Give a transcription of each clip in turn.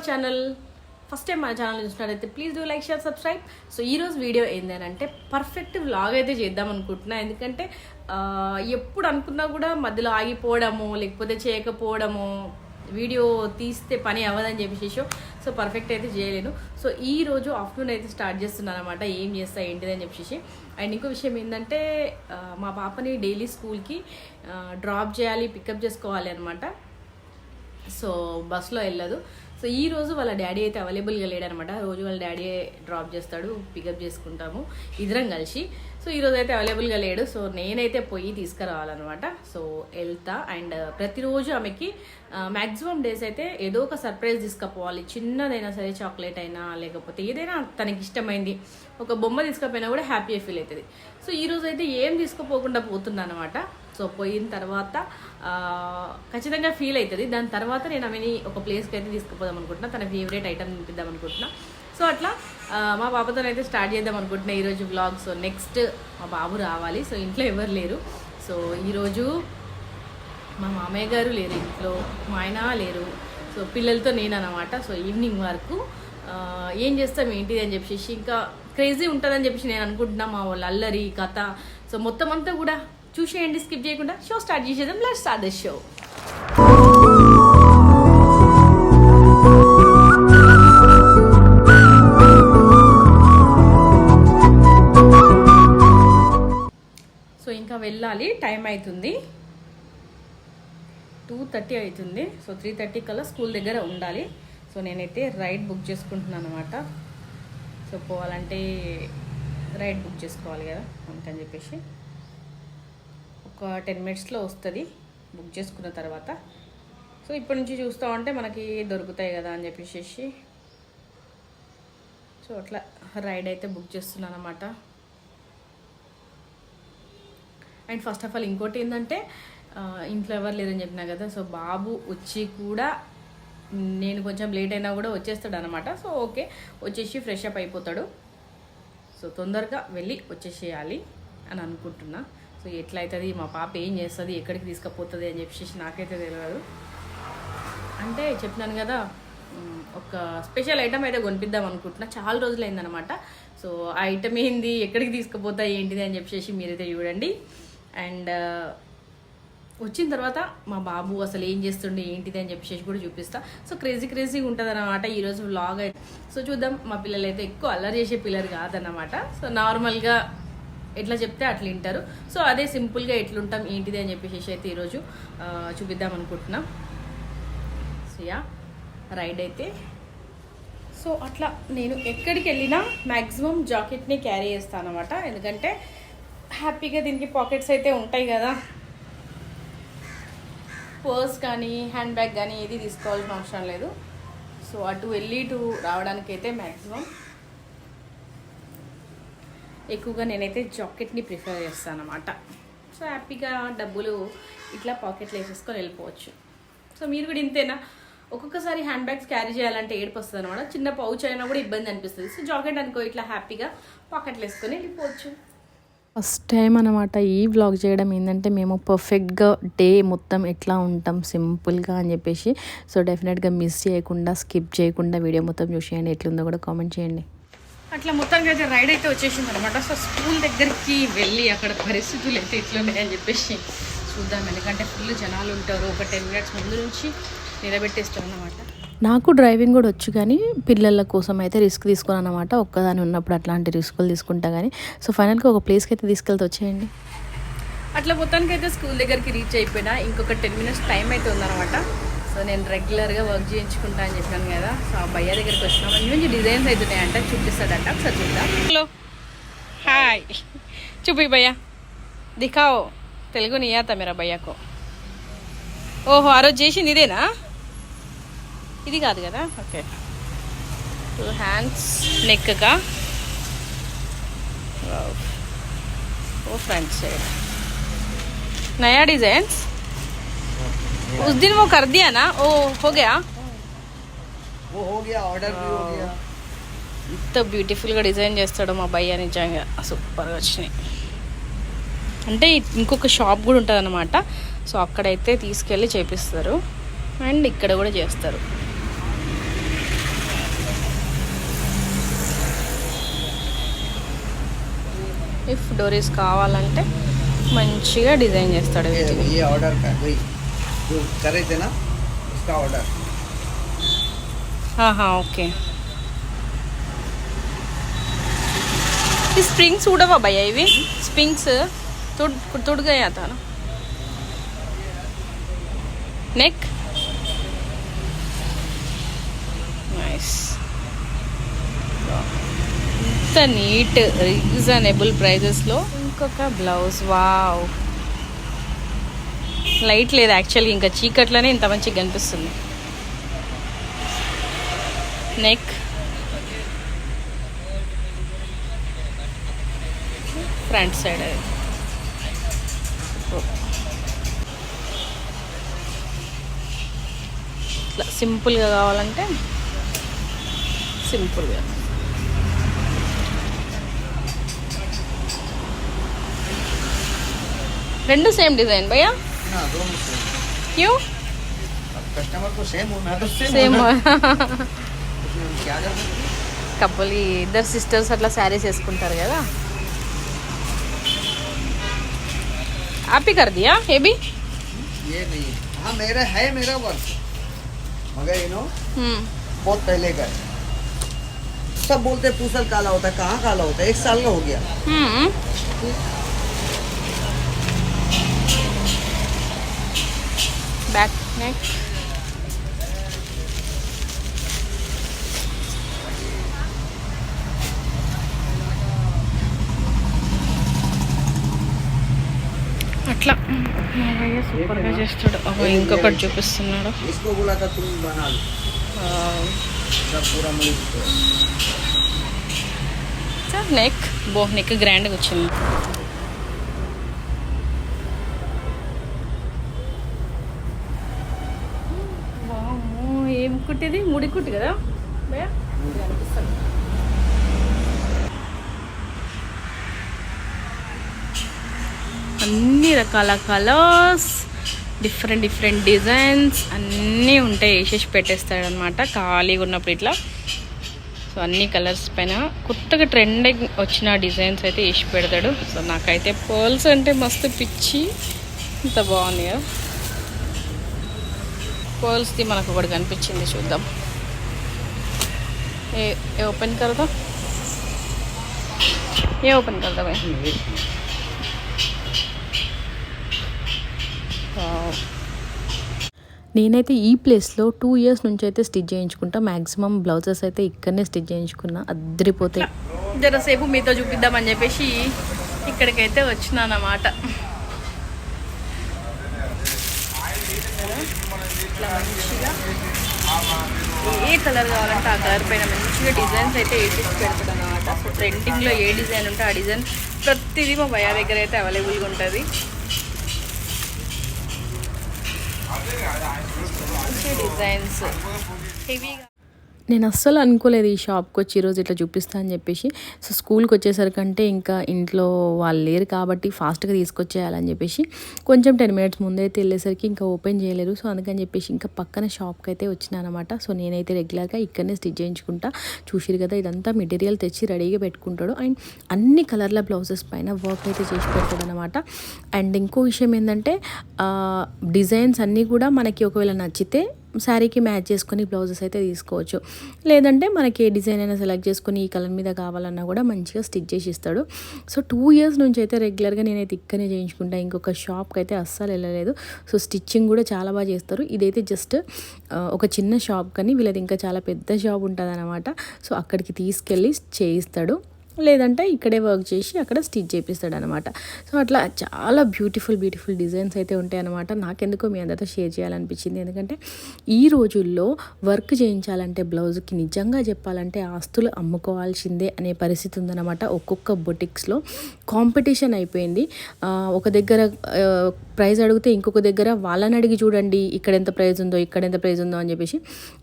Our channel. First time మన channel చూసినట్లయితే please do like share subscribe so ఈ రోజు వీడియో ఏంటంటే పర్ఫెక్ట్ వ్లాగ్ అయితే చేద్దాం అనుకుంటున్నా. ఎందుకంటే ఎప్పుడు అనుకున్నా కూడా మధ్యలో ఆగిపోవడము లేకపోతే చేయకపోవడము వీడియో తీస్తే పని అవ్వదని చెప్పేసి సో పర్ఫెక్ట్ అయితే చేయలేను సో ఈ రోజు ఆఫ్టర్నూన్ అయితే స్టార్ట్ చేస్తున్నాను అనమాట ఏం చేస్తా ఏంటిది అని చెప్పేసి. అండ్ ఇంకో విషయం ఏంటంటే మా పాపని డైలీ స్కూల్కి డ్రాప్ చేయాలి పికప్ చేసుకోవాలి అనమాట సో బస్లో వెళ్ళదు. సో ఈ రోజు వాళ్ళ డాడీ అయితే అవైలబుల్గా లేడనమాట. రోజు వాళ్ళ డాడీ డ్రాప్ చేస్తాడు పికప్ చేసుకుంటాము ఇద్దరం కలిసి. సో ఈ అయితే అవైలబుల్గా లేడు. సో నేనైతే పోయి తీసుకురావాలన్నమాట. సో వెళ్తా. అండ్ ప్రతిరోజు ఆమెకి మ్యాక్సిమం డేస్ అయితే ఏదో ఒక సర్ప్రైజ్ తీసుకుపోవాలి. చిన్నదైనా సరే చాక్లెట్ అయినా లేకపోతే ఏదైనా తనకి ఇష్టమైంది ఒక బొమ్మ తీసుకుపోయినా కూడా హ్యాపీగా ఫీల్ అవుతుంది. సో ఈ రోజు అయితే ఏం తీసుకుపోకుండా పోతుందన్నమాట. సో పోయిన తర్వాత ఖచ్చితంగా ఫీల్ అవుతుంది దాని తర్వాత నేను ఆమెని ఒక ప్లేస్కి అయితే తీసుకుపోదాం అనుకుంటున్నా. తన ఫేవరెట్ ఐటమ్ తినిపిద్దాం అనుకుంటున్నా. సో అట్లా మా బాబుతో అయితే స్టార్ట్ చేద్దాం అనుకుంటున్నా ఈరోజు బ్లాగ్ సో నెక్స్ట్ మా బాబు రావాలి. సో ఇంట్లో ఎవరు లేరు. సో ఈరోజు మా మామయ్య గారు లేరు ఇంట్లో. మా ఆయన లేరు. సో పిల్లలతో నేను అనమాట సో ఈవినింగ్ వరకు ఏం చేస్తాం ఏంటిది అని చెప్పేసి ఇంకా క్రేజీ ఉంటుందని చెప్పేసి నేను అనుకుంటున్నా. మా వాళ్ళు అల్లరి కథ. సో మొత్తం అంతా కూడా చూసేయండి స్కిప్ చేయకుండా షో స్టార్ట్ చేసేద్దాం. Let start the show so ఇంకా వెళ్ళాలి. టైం అవుతుంది టూ థర్టీ అవుతుంది సో త్రీ థర్టీ కల్లా స్కూల్ దగ్గర ఉండాలి. సో నేనైతే రైడ్ బుక్ చేసుకుంటున్నాను అనమాట సో పోవాలంటే రైడ్ బుక్ చేసుకోవాలి కదా అందుకని చెప్పేసి. ఒక టెన్ మినిట్స్లో వస్తుంది. బుక్ చేసుకున్న తర్వాత. సో ఇప్పటి నుంచి చూస్తూ ఉంటే మనకి దొరుకుతాయి కదా అని చెప్పేసి సో అట్లా రైడ్ అయితే బుక్ చేస్తున్నాను అనమాట అండ్ ఫస్ట్ ఆఫ్ ఆల్ ఇంకోటి ఏంటంటే ఇంట్లో ఎవరు లేరని చెప్పినా కదా సో బాబు వచ్చి కూడా నేను కొంచెం లేట్ అయినా కూడా వచ్చేస్తాడు అనమాట సో ఓకే వచ్చేసి ఫ్రెష్ అప్ అయిపోతాడు. సో తొందరగా వెళ్ళి వచ్చేసేయాలి అని అనుకుంటున్నా. సో ఎట్లయితుంది? మా పాప ఏం చేస్తుంది? ఎక్కడికి తీసుకుపోతుంది? అని చెప్పేసి నాకైతే తెలియదు అంటే చెప్పినాను కదా ఒక స్పెషల్ ఐటమ్ అయితే కొనిపిద్దాం అనుకుంటున్నా. చాలా రోజులైందనమాట. సో ఆ ఐటమ్ ఏంది? ఎక్కడికి తీసుకుపోతా? ఏంటిది? అని చెప్పేసి మీరైతే చూడండి. అండ్ వచ్చిన తర్వాత మా బాబు అసలు ఏం చేస్తుండే? ఏంటిది? అని చెప్పేసి కూడా చూపిస్తా. సో క్రేజీ క్రేజీగా ఉంటుంది అనమాట ఈరోజు వ్లాగ్ అయితే. సో చూద్దాం. మా పిల్లలు అయితే ఎక్కువ అల్లరి చేసే పిల్లలు కాదనమాట. సో నార్మల్గా ఎట్లా చెప్తే అట్లా వింటారు. సో అదే సింపుల్గా ఎట్లుంటాం ఏంటిది అని చెప్పేసి అయితే ఈరోజు చూపిద్దాం అనుకుంటున్నాం. సో యా రైడ్ అయితే. సో అట్లా నేను ఎక్కడికి వెళ్ళినా మ్యాక్సిమం జాకెట్ని క్యారీ చేస్తాను అనమాట ఎందుకంటే హ్యాపీగా దీనికి పాకెట్స్ అయితే ఉంటాయి కదా. పర్స్ కానీ హ్యాండ్ బ్యాగ్ కానీ ఏది తీసుకోవాల్సిన అవసరం లేదు. సో అటు వెళ్ళి ఇటు రావడానికి అయితే మ్యాక్సిమం ఎక్కువగా నేనైతే జాకెట్ని ప్రిఫర్ చేస్తాను అనమాట సో హ్యాపీగా డబ్బులు ఇట్లా పాకెట్లో వేసేసుకొని వెళ్ళిపోవచ్చు. సో మీరు కూడా ఇంతేనా? ఒక్కొక్కసారి హ్యాండ్ బ్యాగ్స్ క్యారీ చేయాలంటే ఏడుపు వస్తుంది అనమాట చిన్న పౌచ్ అయినా కూడా ఇబ్బంది అనిపిస్తుంది. సో జాకెట్ అనుకో ఇట్లా హ్యాపీగా పాకెట్లో వేసుకొని వెళ్ళిపోవచ్చు. ఫస్ట్ టైం అనమాట ఈ వ్లాగ్ చేయడం ఏంటంటే మేము పర్ఫెక్ట్గా డే మొత్తం ఎట్లా ఉంటాం సింపుల్గా అని చెప్పేసి. సో డెఫినెట్గా మిస్ చేయకుండా స్కిప్ చేయకుండా వీడియో మొత్తం చూసేయండి. ఎట్లుందో కూడా కామెంట్ చేయండి. అట్లా మొత్తానికి అయితే రైడ్ అయితే వచ్చేసింది అనమాట సో స్కూల్ దగ్గరికి వెళ్ళి అక్కడ పరిస్థితులు అయితే ఎట్లున్నాయని చెప్పేసి చూద్దాం. ఎందుకంటే ఫుల్ జనాలు ఉంటారు. ఒక టెన్ మినిట్స్ ముందు నుంచి నిలబెట్టేస్తాం అనమాట నాకు డ్రైవింగ్ కూడా వచ్చు కానీ పిల్లల కోసం అయితే రిస్క్ తీసుకున్నాను అనమాట ఒక్కదాని ఉన్నప్పుడు అట్లాంటి రిస్కులు తీసుకుంటా కానీ సో ఫైనల్గా ఒక ప్లేస్కి అయితే తీసుకెళ్తే వచ్చేయండి. అట్లా మొత్తానికి అయితే స్కూల్ దగ్గరికి రీచ్ అయిపోయినా. ఇంకొక టెన్ మినిట్స్ టైం అయితే ఉందన్నమాట. సో నేను రెగ్యులర్గా వర్క్ చేయించుకుంటా అని చెప్పాను కదా. సో ఆ భయ్య దగ్గరికి వచ్చిన. మంచి మంచి డిజైన్స్ అవుతున్నాయంట చూపిస్తాడంట. ఒకసారి చూద్దాం. హలో. హాయ్ చూపి భయ్య. దిఖావో. తెలుగు నియాత మీరా ఆ ఓహో ఆ రోజు చేసింది ఇదేనా? ఇది కాదు కదా? ఓకే టూ హ్యాండ్స్ నెక్గా ఓ ఫ్రంట్ సైడ్ నయా డిజైన్స్ उस दिन वो कर दिया ना वो हो गया। वो हो गया ఆర్డర్ भी हो गया। ఇంత బ్యూటిఫుల్గా డిజైన్ చేస్తాడు మా భయ్య నిజంగా. సూపర్గా వచ్చినాయి. అంటే ఇంకొక షాప్ కూడా ఉంటుంది అనమాట సో అక్కడైతే తీసుకెళ్ళి చేపిస్తారు. అండ్ ఇక్కడ కూడా చేస్తారు. ఇఫ్ డోరీస్ కావాలంటే మంచిగా డిజైన్ చేస్తాడు ఆర్డర్ जो कर रहे थे ना उसका ऑर्डर ఆహా ఓకే ఈ స్ప్రింగ్స్ ఉడవా భయ్యా ఇవి స్ప్రింగ్స్ తుడ్ తుడిగా తాను నెక్ నైస్ ఇంత నీట్ రీజనబుల్ ప్రైజెస్లో ఇంకొక బ్లౌజ్ వావ్ లైట్ లేదు యాక్చువల్గా ఇంకా చీకట్లోనే ఇంత మంచిగా కనిపిస్తుంది. నెక్ ఫ్రంట్ సైడ్ అది. ఇట్లా సింపుల్గా కావాలంటే సింపుల్గా. రెండు సేమ్ డిజైన్ భయ్యా? ना दोनों सेम క్యూ अब कस्टमर को सेम होना है तो सेम సేమ్ उसमें हम क्या कर सकते हैं? కపుల్ ఇద్దరు సిస్టర్స్ అట్లా శారీస్ వేసుకుంటారు కదా హ్యాపీ కర్ దియా ఏబీ ये नहीं हाँ मेरा है मेरा वर्क मगर यू नो बहुत पहले का है सब बोलते हैं पूसल काला होता है कहाँ काला होता है एक साल का हो गया నెక్స్ట్ అట్లా సూపర్గా చేస్తాడు. అబ్బా ఇంకొకటి చూపిస్తున్నాడు. సార్ నెక్ బోహ్ నెక్ గ్రాండ్గా వచ్చింది కుట్టిది? ముడి కుట్టి కదా? అనిపిస్తుంది. అన్ని రకాల కలర్స్ డిఫరెంట్ డిఫరెంట్ డిజైన్స్ అన్నీ ఉంటాయి. వేసేసి పెట్టేస్తాడు అనమాట ఖాళీగా ఉన్నప్పుడు ఇట్లా. సో అన్ని కలర్స్ పైన. కొత్తగా ట్రెండ్ వచ్చిన డిజైన్స్ అయితే వేసి పెడతాడు. సో నాకైతే పర్ల్స్ అంటే మస్తు పిచ్చి. ఇంత బాగుంది కదా. పర్ల్స్ది మనకు ఒకటి కనిపించింది చూద్దాం. ఏ ఏ ఓపెన్ కరదా ఏ ఓపెన్ కరదా భాయ్? వావ్. నేనైతే ఈ ప్లేస్లో టూ ఇయర్స్ నుంచి అయితే స్టిచ్ చేయించుకుంటా. మ్యాక్సిమం బ్లౌజెస్ అయితే ఇక్కడనే స్టిచ్ చేయించుకున్నా. అద్దరిపోతాయి జరసేపు మీతో చూపిద్దామని చెప్పేసి ఇక్కడికైతే వచ్చినానమాట ఇట్లా మంచిగా ఏ కలర్ కావాలంటే ఆ కలర్ పైన మంచిగా డిజైన్స్ అయితే వేసేసి పెడతాడు అనమాట సో ట్రెండింగ్లో ఏ డిజైన్ ఉంటే ఆ డిజైన్ ప్రతిదీ మా భయ దగ్గర అయితే అవైలబుల్గా ఉంటుంది. డిజైన్స్. హెవీగా నేను అస్సలు అనుకోలేదు ఈ షాప్కి వచ్చి ఈరోజు ఇట్లా చూపిస్తా అని చెప్పేసి. సో స్కూల్కి వచ్చేసరికంటే ఇంకా ఇంట్లో వాళ్ళు లేరు కాబట్టి ఫాస్ట్గా తీసుకొచ్చేయాలని చెప్పేసి కొంచెం టెన్ మినిట్స్ ముందైతే వెళ్ళేసరికి ఇంకా ఓపెన్ చేయలేరు సో అందుకని చెప్పేసి ఇంకా పక్కన షాప్కి అయితే వచ్చినానమాట సో నేనైతే రెగ్యులర్గా ఇక్కడనే స్టిచ్ చేయించుకుంటా. చూసిరు కదా ఇదంతా మెటీరియల్ తెచ్చి రెడీగా పెట్టుకుంటాడు. అండ్ అన్ని కలర్ల బ్లౌజెస్ పైన వర్క్ అయితే చేసి పెడతాడు అనమాట అండ్ ఇంకో విషయం ఏంటంటే డిజైన్స్ అన్నీ కూడా మనకి ఒకవేళ నచ్చితే శారీకి మ్యాచ్ చేసుకొని బ్లౌజెస్ అయితే తీసుకోవచ్చు. లేదంటే మనకి ఏ డిజైన్ అయినా సెలెక్ట్ చేసుకొని ఈ కలర్ మీద కావాలన్నా కూడా మంచిగా స్టిచ్ చేసి ఇస్తాడు. సో టూ ఇయర్స్ నుంచి అయితే రెగ్యులర్గా నేనైతే ఇక్కడనే చేయించుకుంటా. ఇంకొక షాప్కి అయితే అస్సలు వెళ్ళలేదు. సో స్టిచ్చింగ్ కూడా చాలా బాగా చేస్తారు. ఇదైతే జస్ట్ ఒక చిన్న షాప్ కానీ వీళ్ళది ఇంకా చాలా పెద్ద షాప్ ఉంటుంది అనమాట సో అక్కడికి తీసుకెళ్ళి చేయిస్తాడు. లేదంటే ఇక్కడే వర్క్ చేసి అక్కడ స్టిచ్ చేపిస్తాడు అనమాట సో అట్లా చాలా బ్యూటిఫుల్ బ్యూటిఫుల్ డిజైన్స్ అయితే ఉంటాయి అనమాట నాకెందుకో మీ అందరితో షేర్ చేయాలనిపించింది. ఎందుకంటే ఈ రోజుల్లో వర్క్ చేయించాలంటే బ్లౌజ్కి నిజంగా చెప్పాలంటే ఆస్తులు అమ్ముకోవాల్సిందే అనే పరిస్థితి ఉందన్నమాట ఒక్కొక్క బొటిక్స్లో. కాంపిటీషన్ అయిపోయింది. ఒక దగ్గర ప్రైజ్ అడిగితే ఇంకొక దగ్గర వాళ్ళని అడిగి చూడండి ఇక్కడ ఎంత ప్రైజ్ ఉందో ఇక్కడ ఎంత ప్రైజ్ ఉందో అని చెప్పేసి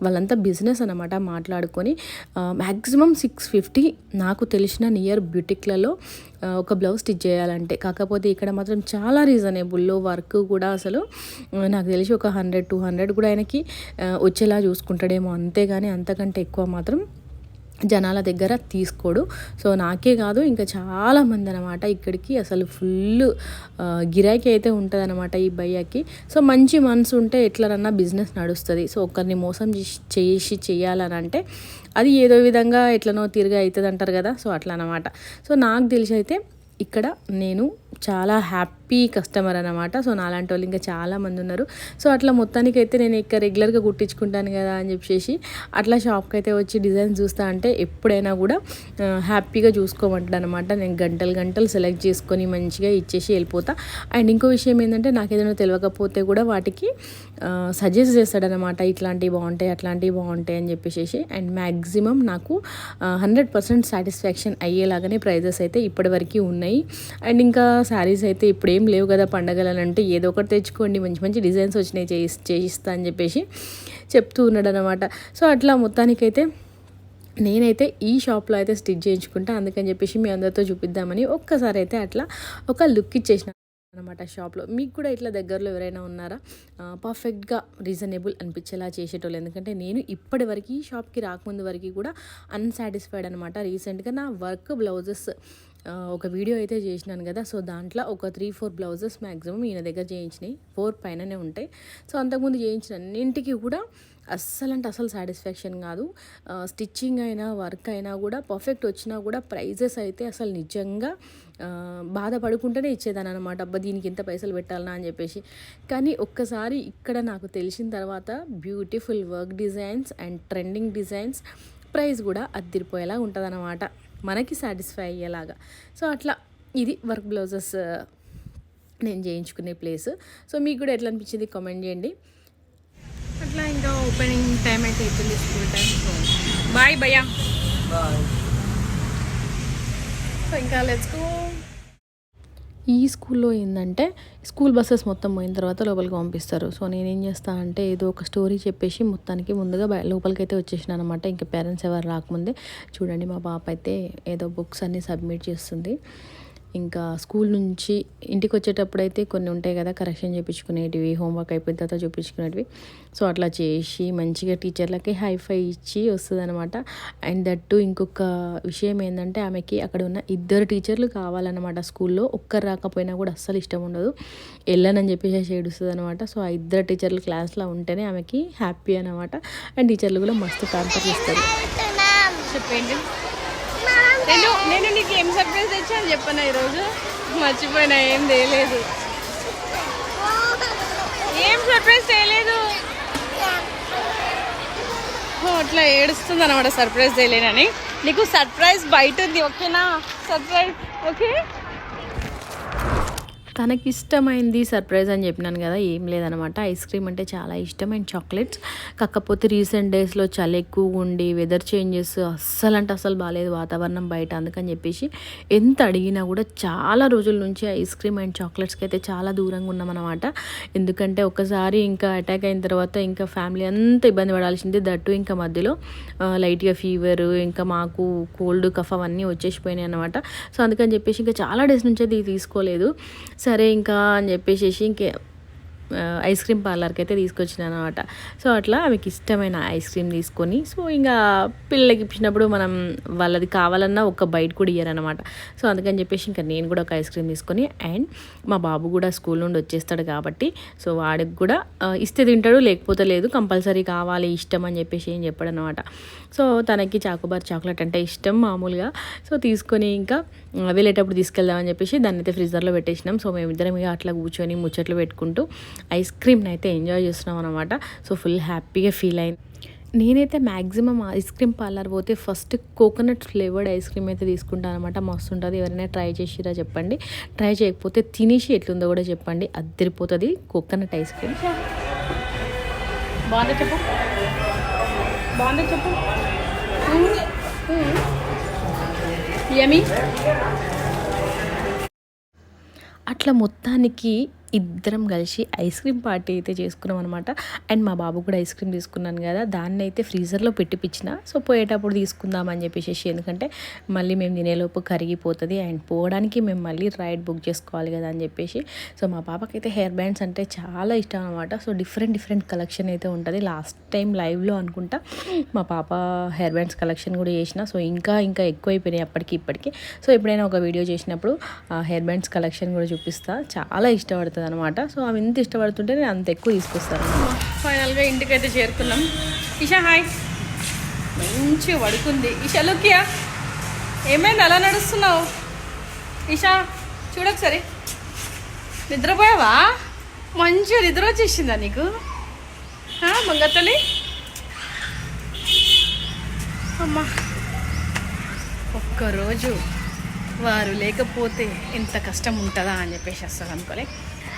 వాళ్ళంతా బిజినెస్ అనమాట మాట్లాడుకొని మ్యాక్సిమం సిక్స్ ఫిఫ్టీ నాకు తెలిసిన నియర్ బ్యూటిక్లలో ఒక బ్లౌజ్ స్టిచ్ చేయాలంటే. కాకపోతే ఇక్కడ మాత్రం చాలా రీజనబుల్లో వర్క్ కూడా అసలు నాకు తెలిసి ఒక హండ్రెడ్ టూ హండ్రెడ్ కూడా ఆయనకి వచ్చేలా చూసుకుంటాడేమో. అంతేగాని అంతకంటే ఎక్కువ మాత్రం జనాల దగ్గర తీసుకోడు. సో నాకే కాదు ఇంకా చాలామంది అనమాట ఇక్కడికి. అసలు ఫుల్ గిరాకీ అయితే ఉంటుంది అనమాట ఈ భయ్యకి. సో మంచి మనసు ఉంటే ఎట్లనన్నా బిజినెస్ నడుస్తుంది. సో ఒకరిని మోసం చేసి చేసి చేయాలని అంటే అది ఏదో విధంగా ఎట్లనో తిరిగి అవుతుంది అంటారు కదా. సో అట్లా అనమాట సో నాకు తెలిసి అయితే ఇక్కడ నేను చాలా హ్యాపీ కస్టమర్ అనమాట సో నాలాంటి వాళ్ళు ఇంకా చాలామంది ఉన్నారు. సో అట్లా మొత్తానికి అయితే నేను ఇక్కడ రెగ్యులర్గా కుట్టించుకుంటాను కదా అని చెప్పేసి అట్లా షాప్కి అయితే వచ్చి డిజైన్ చూస్తా అంటే ఎప్పుడైనా కూడా హ్యాపీగా చూసుకోమంటాడు అనమాట నేను గంటలు గంటలు సెలెక్ట్ చేసుకొని మంచిగా ఇచ్చేసి వెళ్ళిపోతా. అండ్ ఇంకో విషయం ఏంటంటే నాకు ఏదైనా తెలియకపోతే కూడా వాటికి సజెస్ట్ చేస్తాడనమాట ఇట్లాంటివి బాగుంటాయి అట్లాంటివి బాగుంటాయి అని చెప్పేసి అండ్ మ్యాక్సిమం నాకు హండ్రెడ్ పర్సెంట్ సాటిస్ఫాక్షన్ అయ్యేలాగానే ప్రైజెస్ అయితే ఇప్పటివరకు ఉన్నాయి. అండ్ ఇంకా శారీస్ అయితే ఇప్పుడే ఏం లేవు కదా పండగలు అంటే ఏదో ఒకటి తెచ్చుకోండి మంచి మంచి డిజైన్స్ వచ్చినాయి చేయి చేయిస్తా అని చెప్పేసి చెప్తూ ఉన్నాడు అనమాట సో అట్లా మొత్తానికైతే నేనైతే ఈ షాప్లో అయితే స్టిచ్ చేయించుకుంటా అందుకని చెప్పేసి మీ అందరితో చూపిద్దామని ఒక్కసారి అయితే అట్లా ఒక లుక్ ఇచ్చేసిన అనమాట షాప్లో. మీకు కూడా ఇట్లా దగ్గరలో ఎవరైనా ఉన్నారా? పర్ఫెక్ట్గా రీజనబుల్ అనిపించేలా చేసేటోళ్ళు. ఎందుకంటే నేను ఇప్పటి వరకు ఈ షాప్కి రాకముందు వరకు కూడా అన్సాటిస్ఫైడ్ అనమాట రీసెంట్గా నా వర్క్ బ్లౌజెస్ ఒక వీడియో అయితే చేసినాను కదా. సో దాంట్లో ఒక త్రీ ఫోర్ బ్లౌజెస్ మ్యాక్సిమం ఈయన దగ్గర చేయించినాయి. ఫోర్ పైననే ఉంటాయి. సో అంతకుముందు చేయించిన అన్నింటికి కూడా అస్సలు అంటే అసలు సాటిస్ఫాక్షన్ కాదు స్టిచ్చింగ్ అయినా వర్క్ అయినా కూడా పర్ఫెక్ట్ వచ్చినా కూడా ప్రైజెస్ అయితే అసలు నిజంగా ఆ, బాధపడుకుంటూనే అనమాట అబ్బా దీనికి ఇంత పైసలు పెట్టాలనా అని చెప్పేసి. కానీ ఒక్కసారి ఇక్కడ నాకు తెలిసిన తర్వాత beautiful work designs and trending designs price కూడా అద్దిరిపోయేలా ఉంటుందన్నమాట. మనకి సాటిస్ఫై అయ్యేలాగా. సో అట్లా ఇది వర్క్ బ్లౌజెస్ నేను చేయించుకునే ప్లేస్ సో మీకు కూడా ఎట్లా అనిపించింది? కామెంట్ చేయండి. అట్లా ఇంకా ఓపెనింగ్ టైం అయితే అయిపోయింది స్కూల్ టైం సో బాయ్ భయ్యా సో ఇంకా లెట్స్ గో ఈ స్కూల్లో ఏంటంటే స్కూల్ బస్సెస్ మొత్తం పోయిన తర్వాత లోపలికి పంపిస్తారు. సో నేనేం చేస్తా అంటే ఏదో ఒక స్టోరీ చెప్పేసి మొత్తానికి ముందుగా లోపలికి అయితే వచ్చేసిన అనమాట ఇంకా పేరెంట్స్ ఎవరు రాకముందే చూడండి మా పాప అయితే ఏదో బుక్స్ అన్నీ సబ్మిట్ చేస్తుంది. ఇంకా స్కూల్ నుంచి ఇంటికి వచ్చేటప్పుడు అయితే కొన్ని ఉంటాయి కదా కరెక్షన్ చేయించుకునేటివి హోంవర్క్ అయిపోయిన తర్వాత చూపించుకునేటివి. సో అట్లా చేసి మంచిగా టీచర్లకి హైఫై ఇచ్చి వస్తుంది అనమాట అండ్ దట్టు ఇంకొక విషయం ఏంటంటే ఆమెకి అక్కడ ఉన్న ఇద్దరు టీచర్లు కావాలన్నమాట స్కూల్లో. ఒక్కరు రాకపోయినా కూడా అస్సలు ఇష్టం ఉండదు. వెళ్ళనని చెప్పేసి ఏడుస్తుంది అనమాట సో ఆ ఇద్దరు టీచర్లు క్లాస్లో ఉంటేనే ఆమెకి హ్యాపీ అనమాట అండ్ టీచర్లు కూడా మస్తు కాన్సర్ ఇస్తారు చెప్పండి నేను నేను నీకు ఏం సర్ప్రైజ్ తెచ్చాను చెప్పనా ఈరోజు? మర్చిపోయినా ఏం తేలేదు. ఏం సర్ప్రైజ్ తేలేదు? అట్లా ఏడుస్తుంది అనమాట సర్ప్రైజ్ తేలేనని. నీకు సర్ప్రైజ్ బయట ఉంది ఓకేనా? Surprise okay? తనకి ఇష్టమైంది సర్ప్రైజ్ అని చెప్పినాను కదా ఏం లేదనమాట. ఐస్ క్రీమ్ అంటే చాలా ఇష్టం అండ్ చాక్లెట్స్. కాకపోతే రీసెంట్ డేస్లో చలి ఎక్కువ ఉండి వెదర్ చేంజెస్ అస్సలు అంటే అసలు బాగాలేదు వాతావరణం బయట అందుకని చెప్పేసి ఎంత అడిగినా కూడా చాలా రోజుల నుంచి ఐస్ క్రీమ్ అండ్ చాక్లెట్స్కి అయితే చాలా దూరంగా ఉన్నామన్నమాట ఎందుకంటే ఒకసారి ఇంకా అటాక్ అయిన తర్వాత ఇంకా ఫ్యామిలీ అంతా ఇబ్బంది పడాల్సింది. దట్టు ఇంకా మధ్యలో లైట్గా ఫీవర్ ఇంకా మాకు కోల్డ్ కఫ్ అవన్నీ వచ్చేసిపోయినాయి అనమాట. సో అందుకని చెప్పేసి ఇంకా చాలా డేస్ నుంచి అది తీసుకోలేదు. సరే ఇంకా అని చెప్పేసి ఇంకే ఐస్ క్రీమ్ పార్లర్కి అయితే తీసుకొచ్చినాను అనమాట సో అట్లా ఆమెకి ఇష్టమైన ఐస్ క్రీమ్ తీసుకొని సో ఇంకా పిల్లలకి ఇచ్చినప్పుడు మనం వాళ్ళది కావాలన్నా ఒక బయట కూడా ఇయ్యారనమాట. సో అందుకని చెప్పేసి ఇంకా నేను కూడా ఒక ఐస్ క్రీమ్ తీసుకొని అండ్ మా బాబు కూడా స్కూల్ నుండి వచ్చేస్తాడు కాబట్టి సో వాడికి కూడా ఇస్తే తింటాడు లేకపోతే లేదు కంపల్సరీ కావాలి ఇష్టం అని చెప్పేసి ఏం చెప్పాడు అనమాట సో తనకి చాకోబార్ చాక్లెట్ అంటే ఇష్టం మామూలుగా. సో తీసుకొని ఇంకా వెళ్ళేటప్పుడు తీసుకెళ్దామని చెప్పేసి దాన్ని అయితే ఫ్రిజర్లో పెట్టేసినాం. సో మేమిద్దరం ఇక అట్లా కూర్చొని ముచ్చట్లు పెట్టుకుంటూ ఐస్ క్రీమ్ని అయితే ఎంజాయ్ చేస్తున్నాం అనమాట సో ఫుల్ హ్యాపీగా ఫీల్ అయింది. నేనైతే మ్యాక్సిమం ఐస్ క్రీమ్ పార్లర్ పోతే first coconut flavoured ice cream అయితే తీసుకుంటాను అనమాట మస్తు ఉంటుంది. ఎవరైనా ట్రై చేసిరా చెప్పండి. ట్రై చేయకపోతే తినేసి ఎట్లుందో కూడా చెప్పండి. అద్దరిపోతుంది కోకోనట్ ఐస్ క్రీమ్. బాగుందా చెప్పు? బాగుందా చెప్పు? యమీ అట్లా మొత్తానికి ఇద్దరం కలిసి ఐస్ క్రీమ్ పార్టీ అయితే చేసుకున్నాం అనమాట అండ్ మా బాబు కూడా ఐస్ క్రీమ్ తీసుకున్నాను కదా దాన్ని అయితే ఫ్రీజర్లో పెట్టిపించిన సో పోయేటప్పుడు తీసుకుందాం అని చెప్పేసి ఎందుకంటే మళ్ళీ మేము తినేలోపు కరిగిపోతుంది అండ్ పోవడానికి మేము మళ్ళీ రైడ్ బుక్ చేసుకోవాలి కదా అని చెప్పేసి. సో మా పాపకైతే హెయిర్ బ్యాండ్స్ అంటే చాలా ఇష్టం అనమాట సో డిఫరెంట్ డిఫరెంట్ కలెక్షన్ అయితే ఉంటుంది. లాస్ట్ టైం లైవ్లో అనుకుంటా మా పాప హెయిర్ బ్యాండ్స్ కలెక్షన్ కూడా చేసిన. సో ఇంకా ఇంకా ఎక్కువ అయిపోయినాయి అప్పటికి ఇప్పటికి. సో ఎప్పుడైనా ఒక వీడియో చేసినప్పుడు ఆ హెయిర్ బ్యాండ్స్ కలెక్షన్ కూడా చూపిస్తా. చాలా ఇష్టపడుతుంది అనమాట సో ఆమె ఎంత ఇష్టపడుతుంటే నేను అంత ఎక్కువ తీసుకొస్తాను ఫైనల్గా ఇంటికైతే చేరుకున్నాం. ఇషా హాయ్. మంచిగా పడుకుంది. ఇషా లుకియా ఏమైంది? అలా నడుస్తున్నావు? ఇషా చూడొకసారి నిద్రపోయావా? మంచిగా నిద్ర వచ్చేసిందా నీకు? మంగతల్లి అమ్మా. ఒక్కరోజు వారు లేకపోతే ఎంత కష్టం ఉంటుందా అని చెప్పేసి అస్సలు అనుకోలే.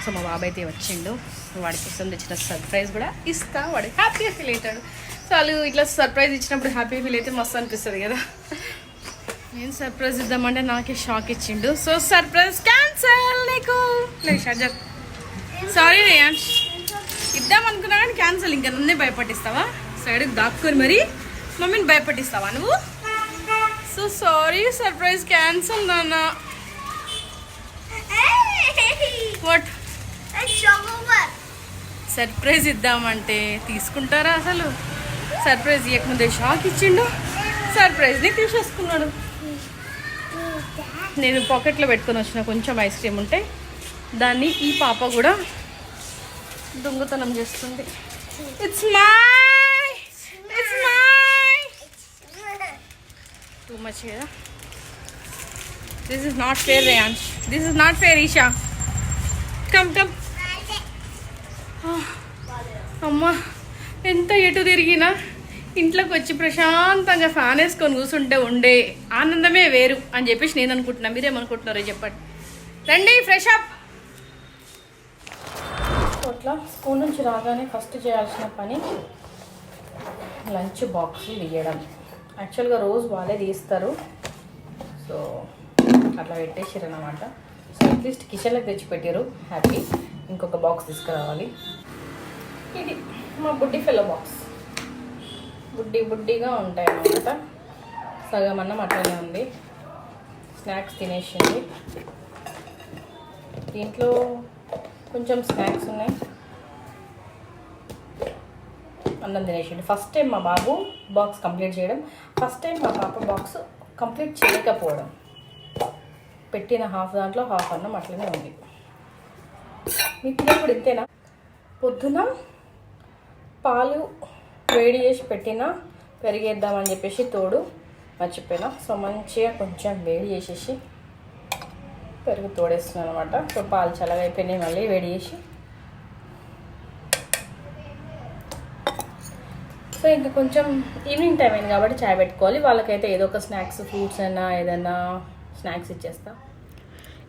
సో మా బాబాయ్ అయితే వచ్చిండు. వాడి కోసం తెచ్చిన సర్ప్రైజ్ కూడా ఇస్తా. వాడు హ్యాపీగా ఫీల్ అవుతాడు. సో వాళ్ళు ఇట్లా సర్ప్రైజ్ ఇచ్చినప్పుడు హ్యాపీ ఫీల్ అయితే మస్తు అనిపిస్తుంది కదా. నేను సర్ప్రైజ్ ఇద్దామంటే నాకే షాక్ ఇచ్చిండు. సో సర్ప్రైజ్ క్యాన్సల్ నీకు. షార్జర్ సారీ రేయాన్స్ ఇద్దాం అనుకున్నా కానీ క్యాన్సల్ ఇంకా నన్నే భయపట్టిస్తావా? సైడ్కి దాక్కుని మరి మమ్మీని భయపట్టిస్తావా నువ్వు? సో సారీ సర్ప్రైజ్ క్యాన్సల్ నాన్న. వాట్ సర్ప్రైజ్ ఇద్దామంటే తీసుకుంటారా అసలు? సర్ప్రైజ్ ఇవ్వకముందే షాక్ ఇచ్చిండు. సర్ప్రైజ్ని తీసేసుకున్నాడు. నేను పాకెట్లో పెట్టుకొని వచ్చిన కొంచెం ఐస్ క్రీమ్ ఉంటే దాన్ని ఈ పాప కూడా దొంగతనం చేస్తుంది. It's my it's my too much కదా? This is not fair Reyansh this is not fair Isha come come అమ్మా ఎంత ఎటు తిరిగినా ఇంట్లోకి వచ్చి ప్రశాంతంగా ఫ్యాన్ వేసుకొని కూర్చుంటే ఉండే ఆనందమే వేరు అని చెప్పేసి నేను అనుకుంటున్నా. మీరేమనుకుంటున్నారో చెప్పండి. రండి ఫ్రెష్ అప్ అట్లా స్కూల్ నుంచి రాగానే ఫస్ట్ చేయాల్సిన పని లంచ్ బాక్స్ తీయడం. యాక్చువల్గా రోజు వాళ్ళే తీస్తారు. సో అట్లా పెట్టేసారు అనమాట సో అట్లీస్ట్ కిచెన్లోకి తెచ్చి పెట్టారు హ్యాపీ ఇంకొక బాక్స్ తీసుకురావాలి. ఇది మా బుడ్డి ఫిల్ల బాక్స్ బుడ్డి బుడ్డిగా ఉంటాయి అన్నమాట. సగం అన్నం అట్లనే ఉంది. స్నాక్స్ తినేసింది. దీంట్లో కొంచెం స్నాక్స్ ఉన్నాయి. అన్నం తినేసింది. ఫస్ట్ టైం మా బాబు బాక్స్ కంప్లీట్ చేయడం. ఫస్ట్ టైం మా పాప బాక్స్ కంప్లీట్ చేయకపోవడం. పెట్టిన హాఫ్ దాంట్లో హాఫ్ అన్నం అట్లనే ఉంది. మీ ఇప్పుడు ఇంతేనా? పొద్దున పాలు వేడి చేసి పెట్టిన పెరిగేద్దామని చెప్పేసి తోడు మర్చిపోయినా. సో మంచిగా కొంచెం వేడి చేసేసి పెరుగు తోడేస్తున్నాను అనమాట సో పాలు చల్లగా అయిపోయినాయి మళ్ళీ వేడి చేసి. సో ఇంకా కొంచెం ఈవినింగ్ టైం అయింది కాబట్టి చాయ్ పెట్టుకోవాలి. వాళ్ళకైతే ఏదో ఒక స్నాక్స్ ఫ్రూట్స్ అయినా ఏదైనా స్నాక్స్ ఇచ్చేస్తాను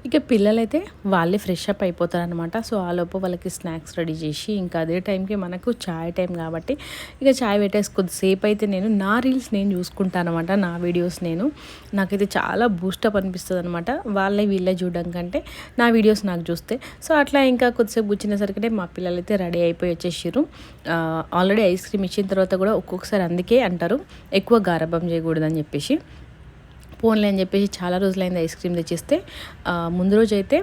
ఇక పిల్లలైతే వాళ్ళే ఫ్రెష్ అప్ అయిపోతారనమాట సో ఆ లోపు వాళ్ళకి స్నాక్స్ రెడీ చేసి ఇంకా అదే టైంకి మనకు చాయ్ టైం కాబట్టి ఇక చాయ్ పెట్టేసి కొద్దిసేపు అయితే నేను నా రీల్స్ నేను చూసుకుంటాను అనమాట నా వీడియోస్ నేను. నాకైతే చాలా బూస్టప్ అనిపిస్తుంది అనమాట వాళ్ళే వీళ్ళే చూడడం కంటే నా వీడియోస్ నాకు చూస్తే. సో అట్లా ఇంకా కొద్దిసేపు కూర్చునేసరికి మా పిల్లలైతే రెడీ అయిపోయి వచ్చేసారు ఆల్రెడీ ఐస్ క్రీమ్ ఇచ్చిన తర్వాత కూడా ఒక్కొక్కసారి అందుకే అంటారు ఎక్కువ గారభం చేయకూడదని చెప్పేసి. పోన్లే అని చెప్పేసి చాలా రోజులైంది ఐస్ క్రీమ్ తెచ్చిస్తే. ముందు రోజు అయితే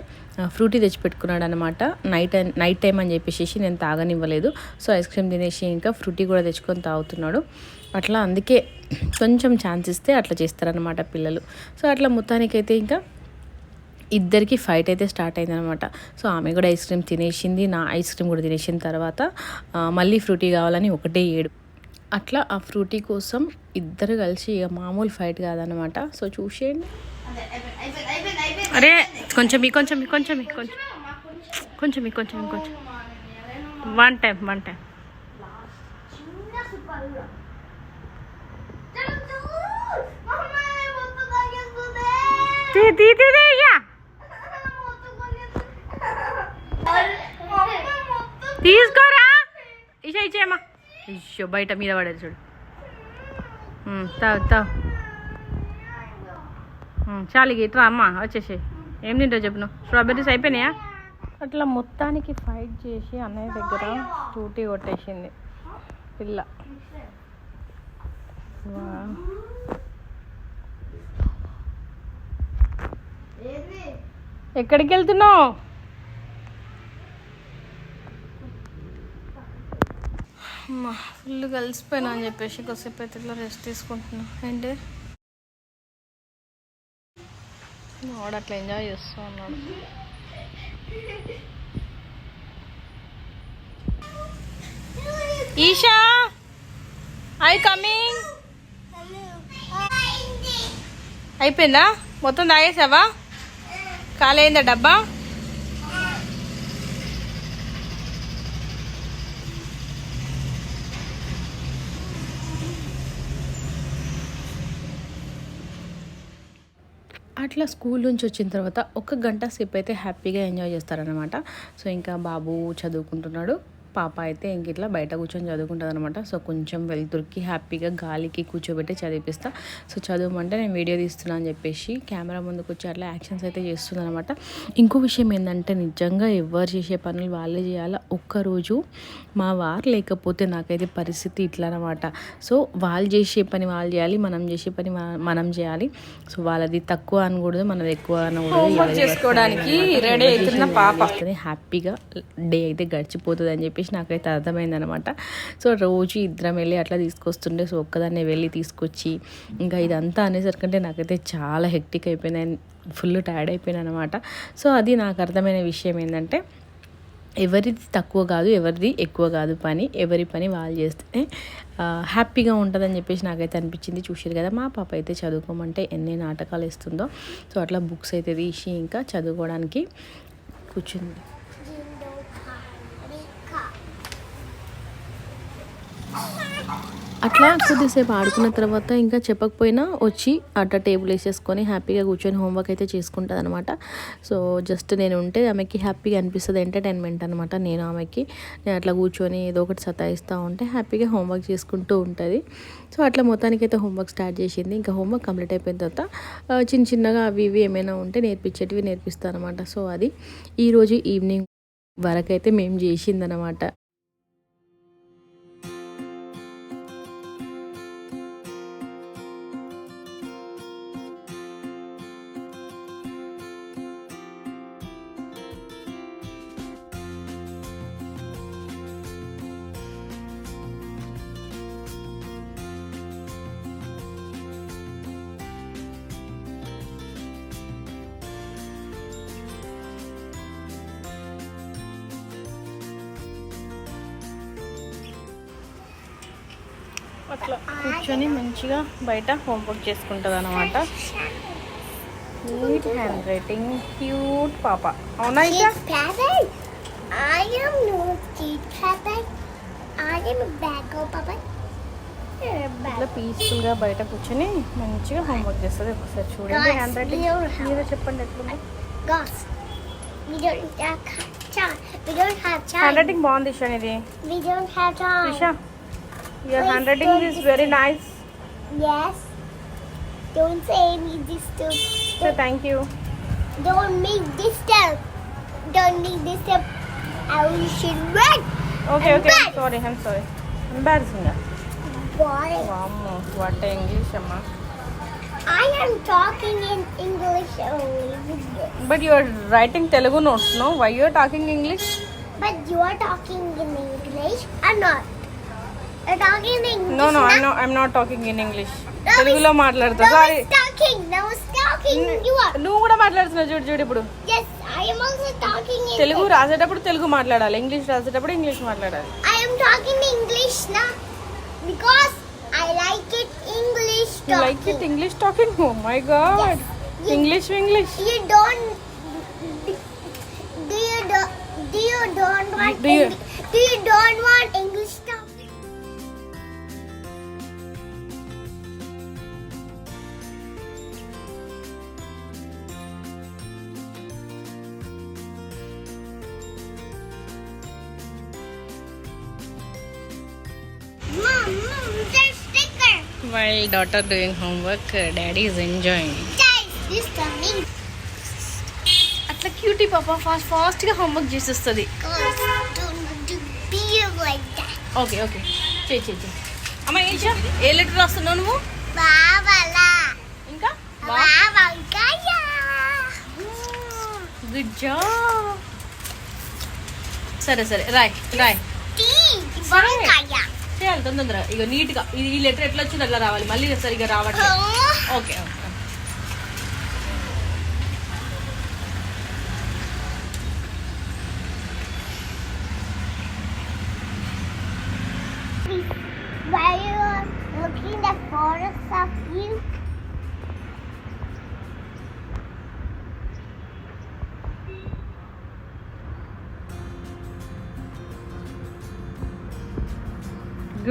ఫ్రూటీ తెచ్చిపెట్టుకున్నాడు అనమాట నైట్ నైట్ టైం అని చెప్పేసి నేను తాగనివ్వలేదు. సో ఐస్ క్రీమ్ తినేసి ఇంకా ఫ్రూటీ కూడా తెచ్చుకొని తాగుతున్నాడు. అట్లా అందుకే కొంచెం ఛాన్స్ ఇస్తే అట్లా చేస్తారనమాట పిల్లలు. సో అట్లా మొత్తానికైతే ఇంకా ఇద్దరికి ఫైట్ అయితే స్టార్ట్ అయిందనమాట. సో ఆమె కూడా ఐస్ క్రీమ్ తినేసింది నా ఐస్ క్రీమ్ కూడా తినేసిన తర్వాత మళ్ళీ ఫ్రూటీ కావాలని ఒకటే ఏడు. అట్లా ఆ ఫ్రూటీ కోసం ఇద్దరు కలిసి ఇక మామూలు ఫైట్ కాదనమాట సో చూసేయండి. అరే కొంచెం ఈ కొంచెం ఈ కొంచెం ఈ కొంచెం. కొంచెం ఈ కొంచెం ఈ కొంచెం. One time one time. తీసుకోరా? ఇషా ఇచ్చేయమ్మా అయ్యో బయట మీద పడేది చూడు. ఉమ్, తాగు తాగు చాలు ఇక ఇట్రా అమ్మా వచ్చేసి. ఏం తింటావు చెప్పు నువ్వు? స్ట్రాబెర్రీస్ అయిపోయినాయా? అట్లా మొత్తానికి ఫైట్ చేసి అన్నయ్య దగ్గర టూటీ కొట్టేసింది. పిల్ల. ఎక్కడికి వెళ్తున్నావు అమ్మా ఫుల్ కలిసిపోయినా అని చెప్పేసి కొద్దిసేపు అయితే ఇట్లా రెస్ట్ తీసుకుంటున్నా. ఏంటి? వాడు అట్లా ఎంజాయ్ చేస్తూ ఉన్నాడు. ఈషా ఐ కమింగ్ అయిపోయిందా? మొత్తం తాగేసావా? ఖాళీ అయిందా డబ్బా? ఇట్లా స్కూల్ నుంచి వచ్చిన తర్వాత ఒక గంట సేపు అయితే హ్యాపీగా ఎంజాయ్ చేస్తారనమాట సో ఇంకా బాబు చదువుకుంటున్నాడు. పాప అయితే ఇంక ఇట్లా బయట కూర్చొని చదువుకుంటుంది అనమాట సో కొంచెం వెలుతురికి హ్యాపీగా గాలికి కూర్చోబెట్టి చదివిపిస్తా. సో చదవమంటే నేను వీడియో తీస్తున్నా అని చెప్పేసి కెమెరా ముందుకు వచ్చి అట్లా యాక్షన్స్ అయితే చేస్తుంది అనమాట ఇంకో విషయం ఏంటంటే నిజంగా ఎవరు చేసే పనులు వాళ్ళే చేయాలా? ఒక్కరోజు మా వారు లేకపోతే నాకైతే పరిస్థితి ఇట్లా అనమాట సో వాళ్ళు చేసే పని వాళ్ళు చేయాలి మనం చేసే పని మనం చేయాలి. సో వాళ్ళది తక్కువ అనకూడదు మనది ఎక్కువ అనకూడదు. చేసుకోవడానికి అవుతున్న పాప. హ్యాపీగా డే అయితే గడిచిపోతుంది అని చెప్పేసి నాకైతే అర్థమైంది అనమాట సో రోజు ఇద్దరం వెళ్ళి అట్లా తీసుకొస్తుండే సో ఒక్కదాన్నే వెళ్ళి తీసుకొచ్చి ఇంకా ఇదంతా అనేసరికంటే నాకైతే చాలా హెక్టిక్ అయిపోయింది ఫుల్ టైర్డ్ అయిపోయినా అనమాట సో అది నాకు అర్థమైన విషయం ఏంటంటే ఎవరిది తక్కువ కాదు ఎవరిది ఎక్కువ కాదు పని ఎవరి పని వాళ్ళు చేస్తే హ్యాపీగా ఉంటుందని చెప్పేసి నాకైతే అనిపించింది. చూసారు కదా మా పాప అయితే చదువుకోమంటే ఎన్ని నాటకాలు ఇస్తుందో సో అట్లా బుక్స్ అయితే తీసి ఇంకా చదువుకోవడానికి కూర్చుంది. అట్లా కొద్దిసేపు ఆడుకున్న తర్వాత ఇంకా చెప్పకపోయినా వచ్చి అట్లా టేబుల్ వేసేసుకొని హ్యాపీగా కూర్చొని హోంవర్క్ అయితే చేసుకుంటుంది అనమాట సో జస్ట్ నేను ఉంటే ఆమెకి హ్యాపీగా అనిపిస్తుంది ఎంటర్టైన్మెంట్ అనమాట నేను ఆమెకి నేను అట్లా కూర్చొని ఏదో ఒకటి సతాయిస్తూ ఉంటే హ్యాపీగా హోంవర్క్ చేసుకుంటూ ఉంటుంది. సో అట్లా మొత్తానికి అయితే హోంవర్క్ స్టార్ట్ చేసింది. ఇంకా హోంవర్క్ కంప్లీట్ అయిపోయిన తర్వాత చిన్న చిన్నగా అవి ఇవి ఏమైనా ఉంటే నేర్పించేటివి నేర్పిస్తాను అనమాట సో అది ఈరోజు ఈవినింగ్ వరకైతే మేము చేసిందనమాట అట్లా కూర్చొని మంచిగా బయట హోంవర్క్ చేసుకుంటుంది అనమాట నీట్ హ్యాండ్ రైటింగ్ క్యూట్ పాప అవునా. ఇట్లా పీస్ఫుల్గా బయట కూర్చొని మంచిగా హోంవర్క్ చేస్తుంది. ఒకసారి చూడండి. హ్యాండ్ రైటింగ్ మీరే చెప్పండి ఎట్లుంది? Have hand. రైటింగ్ బాగుంది ఇది. Isha Your handwriting is very nice. Yes. Don't say me this too. So thank you. Don't make this. Don't make this. I will should run. Okay, okay. I'm sorry. I'm sorry. Embarrassing. Why? Wow, what English, Amma? I am talking in English only. But you are writing Telugu notes, no? Why you are talking English? But you are talking in English. I'm not. No no I now. No I'm not talking in English No, తెలుగులో it's- మాట్లాడతా No, sorry it's talking. No, it's talking. You are. నువ్వు కూడా మాట్లాడుతున్నావు చూడు చూడు ఇప్పుడు Yes, I am also talking in Telugu రాసేటప్పుడు తెలుగు మాట్లాడాలి ఇంగ్లీష్ రాసేటప్పుడు ఇంగ్లీష్ మాట్లాడాలి I am talking English now because I like it English you talking. Like it English talking oh my god Yes. English English You don't. Do you do? Do you don't want? Do you- Eng- do you my daughter doing homework daddy is enjoying Guys, this coming. అట్లా cutie పాప fast ఫాస్ట్గా homework చేసేస్తుంది. Girls, don't do be like that. Okay okay చేయి చేయి అమ్మ ఏం చే ఏ letter రాస్తున్నావు నువ్వు. ఇంకా. గుడ్ జాబ్ సరే సరే రాయ్ రాయ్. Tea. చేయాలి తొందర ఇక నీట్గా ఇది ఈ లెటర్ ఎట్లా వచ్చింది అట్లా రావాలి. మళ్ళీ సరిగా రావట్లేదు. Okay.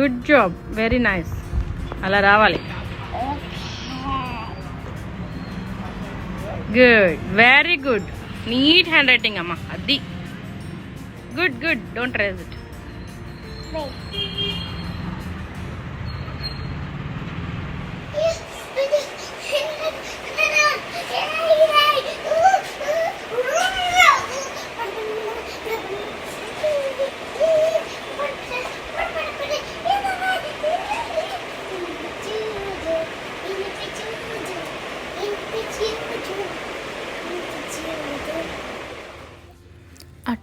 Good job very nice. అలా రావాలి. Good very good. Neat handwriting అమ్మా అది. Good good don't rise it.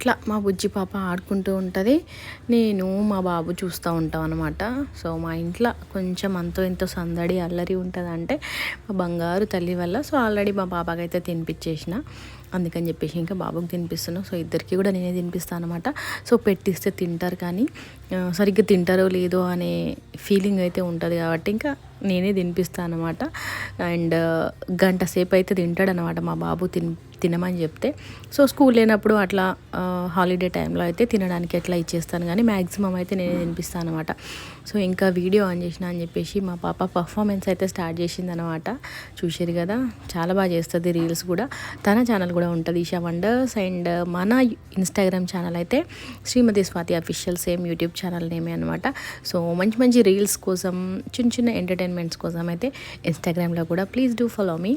అట్లా మా బుజ్జి పాప ఆడుకుంటూ ఉంటుంది. నేను మా బాబు చూస్తూ ఉంటాం అనమాట సో మా ఇంట్లో కొంచెం అంతో ఎంతో సందడి అల్లరి ఉంటుంది అంటే మా బంగారు తల్లి వల్ల. సో ఆల్రెడీ మా పాపకైతే తినిపించేసిన అందుకని చెప్పేసి ఇంకా బాబుకి తినిపిస్తున్నాం. సో ఇద్దరికి కూడా నేనే తినిపిస్తాను అనమాట సో పెట్టిస్తే తింటారు కానీ సరిగ్గా తింటారో లేదో అనే ఫీలింగ్ అయితే ఉంటుంది కాబట్టి ఇంకా నేనే తినిపిస్తాను అనమాట అండ్ గంట సేపు అయితే తింటాడనమాట మా బాబు తిన్ తినమని చెప్తే. సో స్కూల్ లేనప్పుడు అట్లా హాలిడే టైంలో అయితే తినడానికి ఎట్లా ఇచ్చేస్తాను కానీ మ్యాక్సిమం అయితే నేనే తినిపిస్తాను అనమాట సో ఇంకా వీడియో ఆన్ చేసిన అని చెప్పేసి మా పాప పర్ఫార్మెన్స్ అయితే స్టార్ట్ చేసింది అనమాట చూశారు కదా? చాలా బాగా చేస్తుంది రీల్స్ కూడా. తన ఛానల్ కూడా ఉంటుంది ఈషా వండర్స్ అండ్ మన ఇన్స్టాగ్రామ్ ఛానల్ అయితే Srimathi Swathi official same YouTube channel నేమే అనమాట సో మంచి మంచి రీల్స్ కోసం చిన్న చిన్న ఎంటర్టైన్మెంట్స్ కోసం అయితే ఇన్స్టాగ్రామ్లో కూడా please do follow me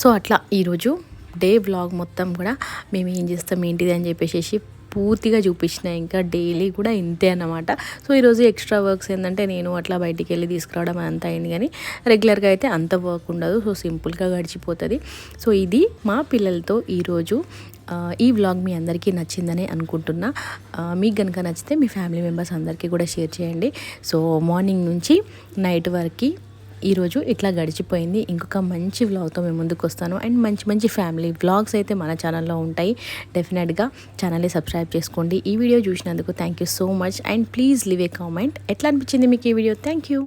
so అట్లా ఈరోజు డే వ్లాగ్ మొత్తం కూడా మేము ఏం చేస్తాం ఏంటిది అని చెప్పేసి పూర్తిగా చూపించిన ఇంకా డైలీ కూడా ఇంతే అన్నమాట. సో ఈరోజు ఎక్స్ట్రా వర్క్స్ ఏంటంటే నేను అట్లా బయటికి వెళ్ళి తీసుకురావడం అంతా అయింది కానీ రెగ్యులర్గా అయితే అంత వర్క్ ఉండదు. సో సింపుల్గా గడిచిపోతుంది. సో ఇది మా పిల్లలతో ఈరోజు ఈ వ్లాగ్ మీ అందరికీ నచ్చిందని అనుకుంటున్నా. మీకు కనుక నచ్చితే మీ ఫ్యామిలీ మెంబర్స్ అందరికీ కూడా షేర్ చేయండి. సో మార్నింగ్ నుంచి నైట్ వరకు ఈరోజు ఇట్లా గడిచిపోయింది. ఇంకొక మంచి వ్లాగ్తో మేము ముందుకు వస్తాను. అండ్ మంచి మంచి ఫ్యామిలీ వ్లాగ్స్ అయితే మన ఛానల్లో ఉంటాయి. డెఫినెట్గా ఛానల్ని సబ్స్క్రైబ్ చేసుకోండి. ఈ వీడియో చూసినందుకు thank you so much and please leave a comment ఎట్లా అనిపించింది మీకు ఈ వీడియో? Thank you